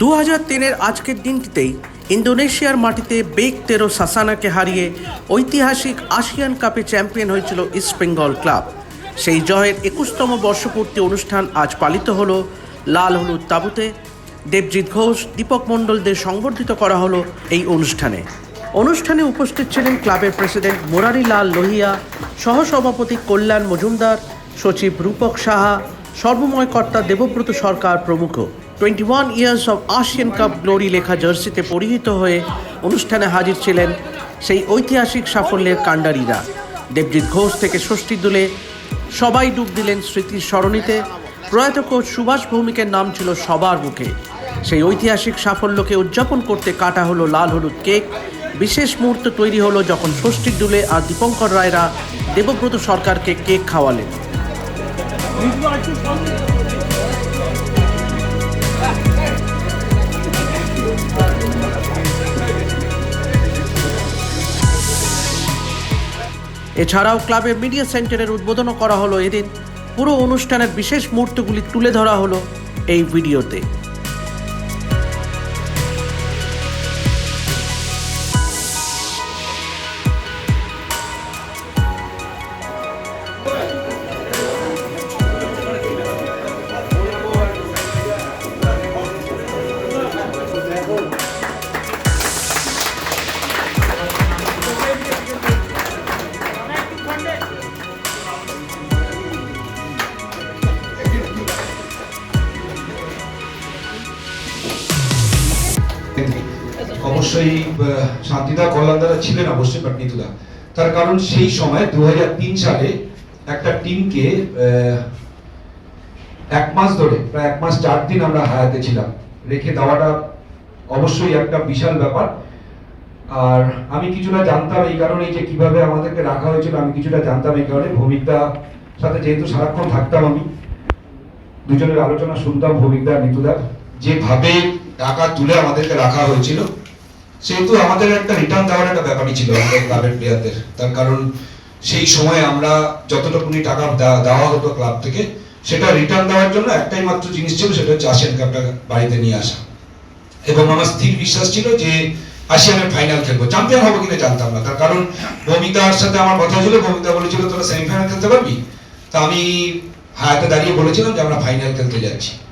দু হাজার তিনের আজকের দিনটিতেই ইন্দোনেশিয়ার মাটিতে বেগ তেরো সাসানাকে হারিয়ে ঐতিহাসিক আসিয়ান কাপে চ্যাম্পিয়ন হয়েছিল ইস্ট বেঙ্গল ক্লাব। সেই জয়ের একুশতম বর্ষপূর্তি অনুষ্ঠান আজ পালিত হলো লাল হলুদ তাঁবুতে। দেবজিৎ ঘোষ, দীপক মণ্ডলদের সংবর্ধিত করা হলো এই অনুষ্ঠানে। অনুষ্ঠানে উপস্থিত ছিলেন ক্লাবের প্রেসিডেন্ট মুরারি লাল লোহিয়া, সহসভাপতি কল্যাণ মজুমদার, সচিব রূপক সাহা, সর্বময় কর্তা দেবব্রত সরকার প্রমুখ। Twenty one years of ASEAN cup glory লেখা জার্সিতে পরিহিত হয়ে অনুষ্ঠানে হাজির ছিলেন সেই ঐতিহাসিক সাফল্যের কাণ্ডারীরা। দেবজিৎ ঘোষ থেকে ষষ্ঠী দুলে সবাই ডুব দিলেন স্মৃতির স্মরণীতে প্রয়াত কোচ সুভাষ ভৌমিকের নাম ছিল সবার মুখে। সেই ঐতিহাসিক সাফল্যকে উদযাপন করতে কাটা হলো লাল হলুদ কেক। বিশেষ মুহূর্ত তৈরি হলো যখন ষষ্ঠীর দুলে আর দীপঙ্কর রায়রা দেবব্রত সরকারকে কেক খাওয়ালেন। এছাড়াও ক্লাবের মিডিয়া সেন্টারের উদ্বোধনও করা হলো এদিন। পুরো অনুষ্ঠানের বিশেষ মুহূর্তগুলি তুলে ধরা হলো এই ভিডিওতে। অবশ্যই শান্তিদা কল্যাণদারা ছিলেন অবশ্যই বাট নিতুদা তার কারণ সেই সময় দুহাজার তিন সালে একটা টিমকে এক মাস ধরে, প্রায় এক মাস চার দিন আমরা হায়াতে ছিলাম। রেখে দেওয়াটা অবশ্যই একটা বিশাল ব্যাপার। আর আমি কিছুটা জানতাম এই কারণে যে কীভাবে আমাদেরকে রাখা হয়েছিল, আমি কিছুটা জানতাম এই কারণে। ভৌমিকদা সাথে যেহেতু সারাক্ষণ থাকতাম আমি, দুজনের আলোচনা শুনতাম ভৌমিকদা নিতুদা যেভাবে টাকা তুলে আমাদেরকে রাখা হয়েছিল, সেহেতু আমাদের একটা রিটার্ন দেওয়ার একটা ব্যাপারই ছিল ক্লাবের প্লেয়ারদের তার কারণ সেই সময় আমরা যতটুকুনি টাকা দেওয়া- হতো ক্লাব থেকে, সেটা রিটার্ন দেওয়ার জন্য একটাই মাত্র জিনিস ছিল, সেটা হচ্ছে আসিয়ান কাপটা বাড়িতে নিয়ে আসা। এবং আমার স্থির বিশ্বাস ছিল যে আসিয়ানের ফাইনাল খেলব। চ্যাম্পিয়ন হব কিনা জানতাম না। তার কারণ ভৌমিকদার সাথে আমার কথা ছিল ভৌমিকদা বলেছিল, তোরা সেমিফাইনাল খেলতে পারবি? তা আমি হায়াতে দাঁড়িয়ে বলেছিলাম যে আমরা ফাইনাল খেলতে যাচ্ছি।